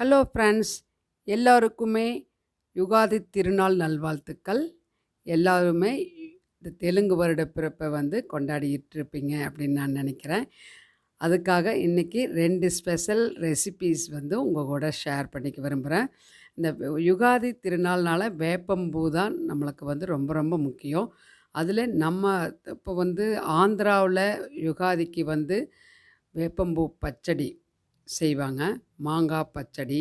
Hello friends எல்லாருக்குமே யுகாதி திருநாள் நல்வாழ்த்துக்கள். எல்லாருமே இந்த தெலுங்கு வருட பிறப்பை வந்து கொண்டாடிட்டு இருப்பீங்க அப்படின்னு நான் நினைக்கிறேன். அதுக்காக இன்றைக்கி ரெண்டு ஸ்பெஷல் ரெசிபீஸ் வந்து உங்கள் கூட ஷேர் பண்ணிக்க விரும்புகிறேன் இந்த யுகாதி திருநாள்னால் வேப்பம்பூ தான் நம்மளுக்கு வந்து ரொம்ப ரொம்ப முக்கியம். அதில் நம்ம இப்போ வந்து ஆந்திராவில் யுகாதிக்கு வந்து வேப்பம்பூ பச்சடி செய்வாங்க. மாங்காய் பச்சடி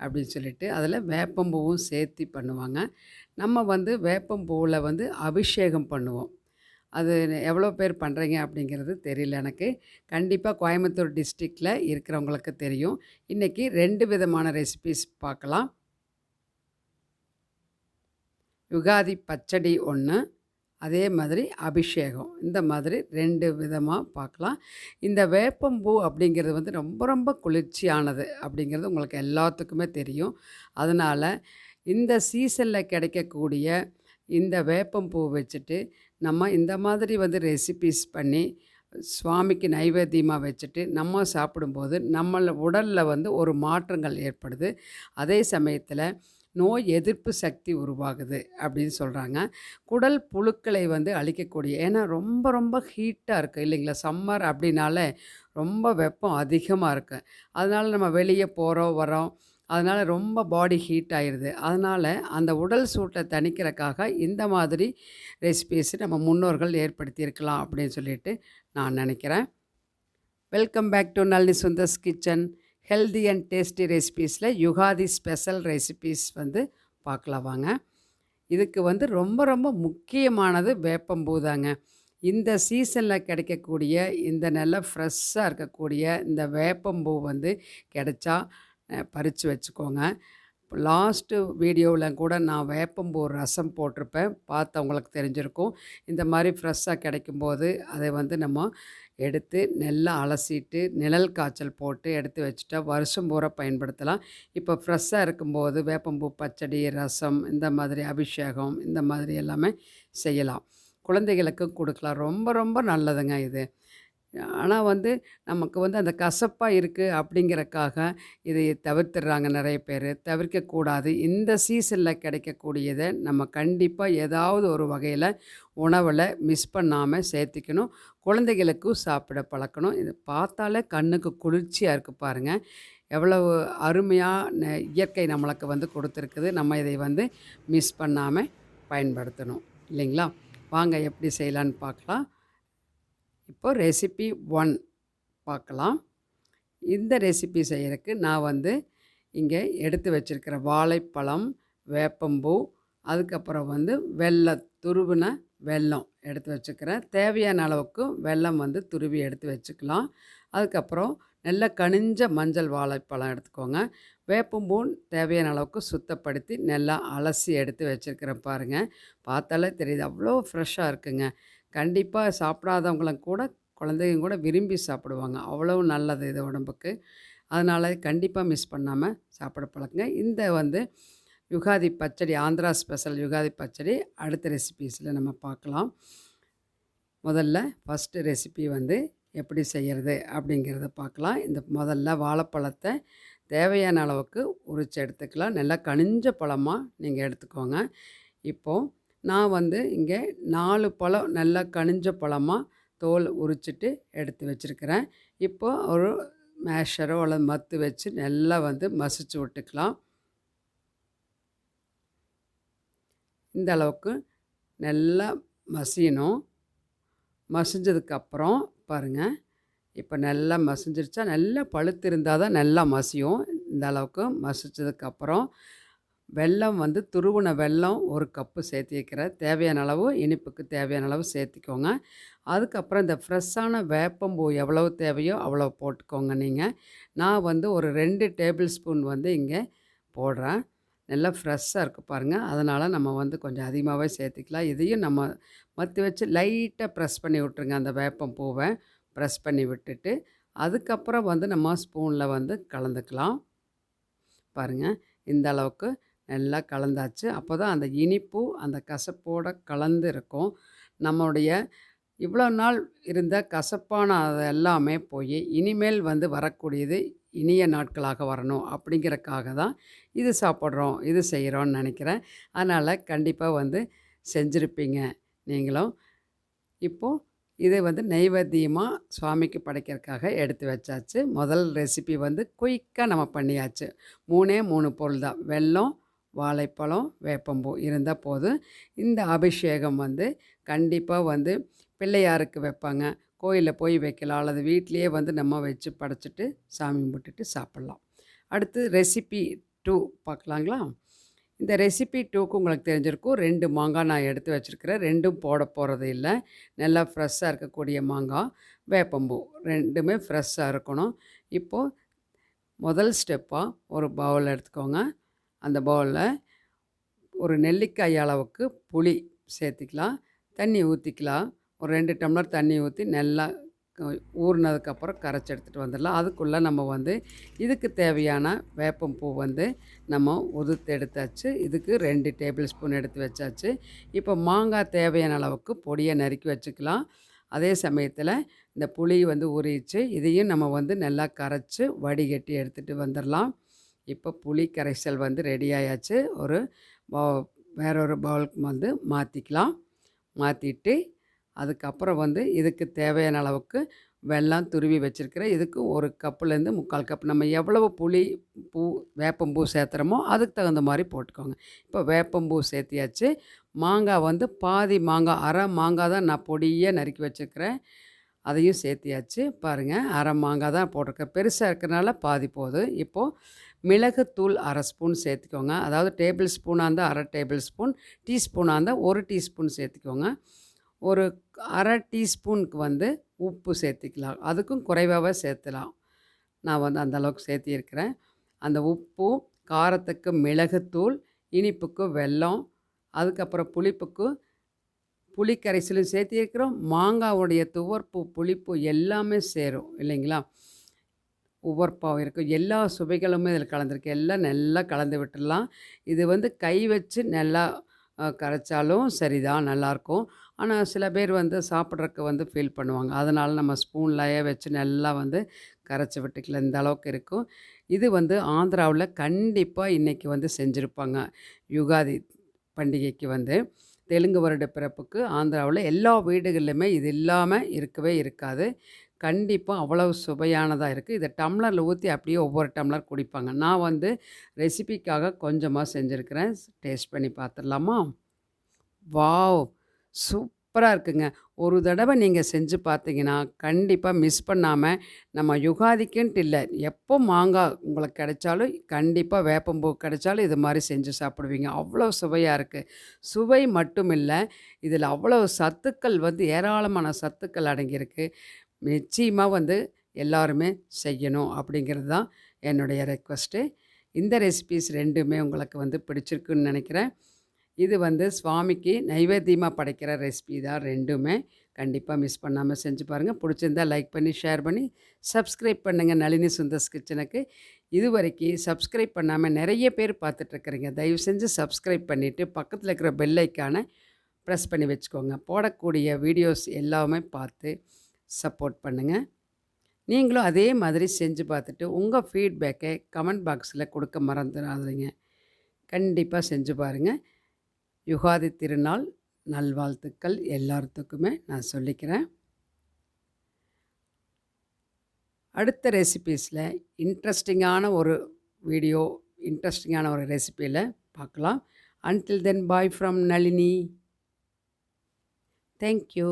அப்படின்னு சொல்லிட்டு அதில் வேப்பம்பூவும் சேர்த்து பண்ணுவாங்க. நம்ம வந்து வேப்பம்பூவில் வந்து அபிஷேகம் பண்ணுவோம். அது எவ்வளோ பேர் பண்ணுறீங்க அப்படிங்கிறது தெரியல எனக்கு. கண்டிப்பாக கோயம்புத்தூர் டிஸ்ட்ரிக்டில் இருக்கிறவங்களுக்கு தெரியும். இன்றைக்கி ரெண்டு விதமான ரெசிபீஸ் பார்க்கலாம். யுகாதி பச்சடி ஒன்று அதே மாதிரி அபிஷேகம். இந்த மாதிரி ரெண்டு விதமாக பார்க்கலாம். இந்த வேப்பம்பூ அப்படிங்கிறது வந்து ரொம்ப ரொம்ப குளிர்ச்சியானது அப்படிங்கிறது உங்களுக்கு எல்லாத்துக்குமே தெரியும். அதனால் இந்த சீசனில் கிடைக்கக்கூடிய இந்த வேப்பம்பூ வச்சுட்டு நம்ம இந்த மாதிரி வந்து ரெசிபீஸ் பண்ணி சுவாமிக்கு நைவேத்தியமாக வச்சுட்டு நம்ம சாப்பிடும்போது நம்ம உடலில் வந்து ஒரு மாற்றங்கள் ஏற்படுது. அதே சமயத்தில் நோய் எதிர்ப்பு சக்தி உருவாகுது அப்படின்னு சொல்கிறாங்க குடல் புழுக்களை வந்து அழிக்கக்கூடிய ஏன்னா ரொம்ப ரொம்ப ஹீட்டாக இருக்குது இல்லைங்களா? சம்மர் அப்படின்னால ரொம்ப வெப்பம் அதிகமாக இருக்குது அதனால் நம்ம வெளியே போகிறோம் வரோம் அதனால் ரொம்ப பாடி ஹீட் ஆயிடுது அதனால் அந்த உடல் சூட்டை தணிக்கிறக்காக இந்த மாதிரி ரெசிபீஸ் நம்ம முன்னோர்கள் ஏற்படுத்தியிருக்கலாம் அப்படின்னு சொல்லிட்டு நான் நினைக்கிறேன். Welcome back to Nalli Sundar's kitchen healthy and tasty ரெசிபீஸில் Ugadi special recipes வந்து பார்க்கலாம் வாங்க. இதுக்கு வந்து ரொம்ப ரொம்ப முக்கியமானது வேப்பம்பூ தாங்க இந்த சீசனில் கிடைக்கக்கூடிய இந்த நல்ல ஃப்ரெஷ்ஷாக இருக்கக்கூடிய இந்த வேப்பம்பூ வந்து கிடைச்சா பறித்து வச்சுக்கோங்க. லாஸ்ட்டு வீடியோவில் கூட நான் வேப்பம்பூ ரசம் போட்டிருப்பேன். பார்த்தவங்களுக்கு தெரிஞ்சிருக்கும். இந்த மாதிரி ஃப்ரெஷ்ஷாக கிடைக்கும்போது அதை வந்து நம்ம எடுத்து நல்லா அலசிட்டு நிழல் காய்ச்சல் போட்டு எடுத்து வச்சுட்டா வருஷம் பூரா பயன்படுத்தலாம். இப்போ ஃப்ரெஷ்ஷாக இருக்கும்போது வேப்பம்பூ பச்சடி ரசம் இந்த மாதிரி அபிஷேகம் இந்த மாதிரி எல்லாமே செய்யலாம். குழந்தைகளுக்கும் கொடுக்கலாம். ரொம்ப ரொம்ப நல்லதுங்க இது. ஆனால் வந்து நமக்கு வந்து அந்த கசப்பாக இருக்குது அப்படிங்கிறக்காக இதை தவிர்த்துடுறாங்க நிறைய பேர். தவிர்க்கக்கூடாது. இந்த சீசனில் கிடைக்கக்கூடியதை நம்ம கண்டிப்பாக ஏதாவது ஒரு வகையில் உணவில் மிஸ் பண்ணாமல் சேர்த்திக்கணும். குழந்தைகளுக்கும் சாப்பிட பழக்கணும். இது பார்த்தாலே கண்ணுக்கு குளிர்ச்சியாக இருக்குது பாருங்கள் எவ்வளவு அருமையாக இயற்கை நம்மளுக்கு வந்து கொடுத்துருக்குது. நம்ம இதை வந்து மிஸ் பண்ணாமல் பயன்படுத்தணும். இல்லைங்களா? வாங்க எப்படி செய்யலான்னு பார்க்கலாம். இப்போ ரெசிபி ஒன் பார்க்கலாம். இந்த ரெசிபி செய்கிறதுக்கு நான் வந்து இங்கே எடுத்து வச்சுருக்கிற வாழைப்பழம் வேப்பம்பூ அதுக்கப்புறம் வந்து வெள்ளை துருவின வெல்லம் எடுத்து வச்சுக்கிறேன் தேவையான அளவுக்கு வெல்லம் வந்து துருவி எடுத்து வச்சுக்கலாம். அதுக்கப்புறம் நல்ல கனிஞ்ச மஞ்சள் வாழைப்பழம் எடுத்துக்கோங்க. வேப்பம்பூன் தேவையான அளவுக்கு சுத்தப்படுத்தி நல்லா அலசி எடுத்து வச்சுருக்கிறேன் பாருங்கள் பார்த்தாலே தெரியுது அவ்வளோ ஃப்ரெஷ்ஷாக இருக்குங்க. கண்டிப்பாக சாப்பிடாதவங்களும் கூட குழந்தைங்க கூட விரும்பி சாப்பிடுவாங்க. அவ்வளோ நல்லது இது உடம்புக்கு. அதனால் கண்டிப்பாக மிஸ் பண்ணாமல் சாப்பிட பழக்குங்க. இந்த வந்து யுகாதி பச்சடி ஆந்திரா ஸ்பெஷல் யுகாதி பச்சடி அடுத்த ரெசிபீஸில் நம்ம பார்க்கலாம். முதல்ல ஃபஸ்ட்டு ரெசிபி வந்து எப்படி செய்கிறது அப்படிங்கிறத பார்க்கலாம். இந்த முதல்ல வாழைப்பழத்தை தேவையான அளவுக்கு உரித்து எடுத்துக்கலாம். நல்லா கனிஞ்ச பழமாக நீங்கள் எடுத்துக்கோங்க. இப்போது நான் வந்து இங்கே நாலு பழம் நல்லா கனிஞ்ச பழமாக தோல் உரிச்சிட்டு எடுத்து வச்சுருக்கிறேன். இப்போ ஒரு மேஷரோ அல்லது மத்து வச்சு நல்லா வந்து மசிச்சு விட்டுக்கலாம். இந்த அளவுக்கு நல்லா மசியணும். மசிஞ்சதுக்கப்புறம் பாருங்கள் இப்போ நல்லா மசிஞ்சிருச்சா நல்லா பழுத்து இருந்தால் தான் நல்லா மசியும். இந்த அளவுக்கு மசிச்சதுக்கப்புறம் வெல்லம் வந்து துருவின வெல்லம் ஒரு கப்பு சேர்த்தி வைக்கிறேன் தேவையான அளவு இனிப்புக்கு தேவையான அளவு சேர்த்திக்கோங்க. அதுக்கப்புறம் இந்த ஃப்ரெஷ்ஷான வேப்பம்பூ எவ்வளவு தேவையோ அவ்வளோ போட்டுக்கோங்க நீங்கள் நான் வந்து ஒரு ரெண்டு டேபிள் ஸ்பூன் வந்து இங்கே போடுறேன். நல்லா ஃப்ரெஷ்ஷாக இருக்குது பாருங்கள் அதனால் நம்ம வந்து கொஞ்சம் அதிகமாகவே சேர்த்துக்கலாம். இதையும் நம்ம மற்றி வச்சு லைட்டாக ப்ரெஸ் பண்ணி விட்ருங்க அந்த வேப்பம் பூவை ப்ரெஸ் பண்ணி விட்டுட்டு. அதுக்கப்புறம் வந்து நம்ம ஸ்பூனில் வந்து கலந்துக்கலாம். பாருங்கள் இந்த அளவுக்கு நல்லா கலந்தாச்சு. அப்போ தான் அந்த இனிப்பு அந்த கசப்போடு கலந்து இருக்கும். நம்மளுடைய இவ்வளோ நாள் இருந்த கசப்பான அது எல்லாமே போய் இனிமேல் வந்து வரக்கூடியது இனிய நாட்களாக வரணும் அப்படிங்கிறக்காக தான் இது சாப்பிட்றோம் இது செய்கிறோன்னு நினைக்கிறேன். அதனால் கண்டிப்பாக வந்து செஞ்சுருப்பீங்க நீங்களும். இப்போது இதை வந்து நைவேத்தியமாக சுவாமிக்கு படைக்கிறதுக்காக எடுத்து வச்சாச்சு. முதல் ரெசிபி வந்து குயிக்காக நம்ம பண்ணியாச்சு. மூணே மூணு பொருள் தான். வெல்லம் வாழைப்பழம் வேப்பம்பூ இருந்தால் போதும். இந்த அபிஷேகம் வந்து கண்டிப்பாக வந்து பிள்ளையாருக்கு வைப்பாங்க. கோயிலில் போய் வைக்கலாம். அல்லது வீட்லேயே வந்து நம்ம வச்சு படைச்சிட்டு சாமி கும்பிட்டுட்டு சாப்பிட்லாம். அடுத்து ரெசிபி டூ பார்க்கலாங்களா? இந்த ரெசிபி டூக்கு உங்களுக்கு தெரிஞ்சிருக்கும். ரெண்டு மாங்காய் நான் எடுத்து வச்சுருக்கிறேன். ரெண்டும் போட போகிறது இல்லை. நல்லா ஃப்ரெஷ்ஷாக இருக்கக்கூடிய மாங்காய் வேப்பம்பூ ரெண்டுமே ஃப்ரெஷ்ஷாக இருக்கணும். இப்போது முதல் ஸ்டெப்பாக ஒரு பவுல் எடுத்துக்கோங்க. அந்த பவுலில் ஒரு நெல்லிக்காய் அளவுக்கு புளி சேர்த்திக்கலாம். தண்ணி ஊற்றிக்கலாம் ஒரு ரெண்டு டம்ளர் தண்ணி ஊற்றி நல்லா ஊறினதுக்கப்புறம் கரைச்சி எடுத்துகிட்டு வந்துடலாம். அதுக்குள்ளே நம்ம வந்து இதுக்கு தேவையான வேப்பம் பூ வந்து நம்ம உதுத்து எடுத்தாச்சு. இதுக்கு ரெண்டு டேபிள் ஸ்பூன் எடுத்து வச்சாச்சு. இப்போ மாங்காய் தேவையான அளவுக்கு பொடியை நறுக்கி வச்சுக்கலாம். அதே சமயத்தில் இந்த புளி வந்து ஊறிச்சு இதையும் நம்ம வந்து நல்லா கரைச்சி வடிகட்டி எடுத்துகிட்டு வந்துடலாம். இப்போ புளி கரைசல் வந்து ரெடி ஆயாச்சு. ஒரு பவு வேறொரு பவுலுக்கு வந்து மாற்றிக்கலாம் மாற்றிட்டு அதுக்கப்புறம் வந்து இதுக்கு தேவையான அளவுக்கு வெள்ளம் துருவி வச்சுருக்கிறேன் இதுக்கு ஒரு கப்புலேருந்து முக்கால் கப். நம்ம எவ்வளவு புளி பூ வேப்பம்பூ சேர்த்துறோமோ அதுக்கு தகுந்த மாதிரி போட்டுக்கோங்க. இப்போ வேப்பம்பூ சேர்த்தியாச்சு. மாங்காய் வந்து பாதி மாங்காய் அரை மாங்காய் தான் நான் பொடியாக நறுக்கி வச்சுருக்கிறேன். அதையும் சேர்த்தியாச்சு. பாருங்கள் அரை மாங்காய் தான் போட்டிருக்கேன். பெருசாக இருக்கிறனால பாதி போதும் இப்போது மிளகுத்தூள் அரை ஸ்பூன் சேர்த்துக்கோங்க. அதாவது டேபிள் ஸ்பூனாக இருந்தால் அரை டேபிள் ஸ்பூன் டீஸ்பூனாக இருந்தால் ஒரு டீஸ்பூன் சேர்த்துக்கோங்க. ஒரு அரை டீஸ்பூனுக்கு வந்து உப்பு சேர்த்துக்கலாம். அதுக்கும் குறைவாகவே சேர்த்துலாம். நான் வந்து அந்த அளவுக்கு சேர்த்திருக்கிறேன். அந்த உப்பு காரத்துக்கு மிளகுத்தூள் இனிப்புக்கு வெல்லம் அதுக்கப்புறம் புளிப்புக்கு புளிக்கரைசலும் சேர்த்திருக்கிறோம். மாங்காவுடைய துவர்ப்பு புளிப்பு எல்லாமே சேரும் இல்லைங்களா? உவர்ப்பாகவும் இருக்கும். எல்லா சுவைகளுமே இதில் கலந்துருக்கு. எல்லாம் நல்லா கலந்து விட்டுடலாம். இது வந்து கை வச்சு நல்லா கரைச்சாலும் சரிதான் நல்லாயிருக்கும். ஆனால் சில பேர் வந்து சாப்பிட்றதுக்கு வந்து ஃபீல் பண்ணுவாங்க. அதனால் நம்ம ஸ்பூன்லையே வச்சு நல்லா வந்து கரைச்சி விட்டுக்கலாம். இந்த அளவுக்கு இருக்கும். இது வந்து ஆந்திராவில் கண்டிப்பாக இன்றைக்கி வந்து செஞ்சுருப்பாங்க. யுகாதி பண்டிகைக்கு வந்து. தெலுங்கு வருட பிறப்புக்கு ஆந்திராவில் எல்லா வீடுகளிலுமே இது இல்லாமல் இருக்கவே இருக்காது. கண்டிப்பாக அவ்வளவு சுவையானதாக இருக்குது இதை டம்ளரில் ஊற்றி அப்படியே ஒவ்வொரு டம்ளர் குடிப்பாங்க. நான் வந்து ரெசிபிக்காக கொஞ்சமாக செஞ்சுருக்கிறேன். டேஸ்ட் பண்ணி பார்த்துடலாமா வாவ்! சூப்பராக இருக்குங்க. ஒரு தடவை நீங்கள் செஞ்சு பார்த்தீங்கன்னா கண்டிப்பாக மிஸ் பண்ணாமல் நம்ம யுகாதிக்குன்ட்டு இல்லை. எப்போ மாங்காய் உங்களுக்கு கிடைச்சாலும் கண்டிப்பாக வேப்பம்பூ கிடைச்சாலும் இது மாதிரி செஞ்சு சாப்பிடுவீங்க. அவ்வளோ சுவையாக இருக்குது சுவை மட்டும் இல்லை இதில் அவ்வளோ சத்துக்கள் வந்து ஏராளமான சத்துக்கள் அடங்கியிருக்கு. நிச்சயமாக வந்து எல்லாருமே செய்யணும் அப்படிங்கிறது தான் என்னுடைய ரெக்வஸ்ட்டு இந்த ரெசிபீஸ் ரெண்டுமே உங்களுக்கு வந்து பிடிச்சிருக்குன்னு நினைக்கிறேன். இது வந்து சுவாமிக்கு நைவேத்தியமாக படைக்கிற ரெசிபி தான் ரெண்டுமே. கண்டிப்பாக மிஸ் பண்ணாமல் செஞ்சு பாருங்கள் பிடிச்சிருந்தா லைக் பண்ணி ஷேர் பண்ணி சப்ஸ்கிரைப் பண்ணுங்கள் நளினி சுந்தர்ஸ் கிச்சனுக்கு. இது வரைக்கும் சப்ஸ்கிரைப் பண்ணாமல் நிறைய பேர் பார்த்துட்ருக்குறீங்க தயவு செஞ்சு சப்ஸ்கிரைப் பண்ணிவிட்டு பக்கத்தில் இருக்கிற பெல் ஐக்கானை ப்ரெஸ் பண்ணி வச்சுக்கோங்க. போடக்கூடிய வீடியோஸ் எல்லாமே பார்த்து சப்போர்ட் பண்ணுங்கள் நீங்களும் அதே மாதிரி செஞ்சு பார்த்துட்டு உங்கள் ஃபீட்பேக்கை கமெண்ட் பாக்ஸில் கொடுக்க மறந்துடாதீங்க கண்டிப்பாக செஞ்சு பாருங்கள் யுகாதி திருநாள் நல்வாழ்த்துக்கள் எல்லாத்துக்குமே நான் சொல்லிக்கிறேன். அடுத்த ரெசிபீஸில் இன்ட்ரெஸ்டிங்கான ஒரு வீடியோ இன்ட்ரெஸ்டிங்கான ஒரு ரெசிப்பியில் பார்க்கலாம். Until then bye from Nalini. Thank you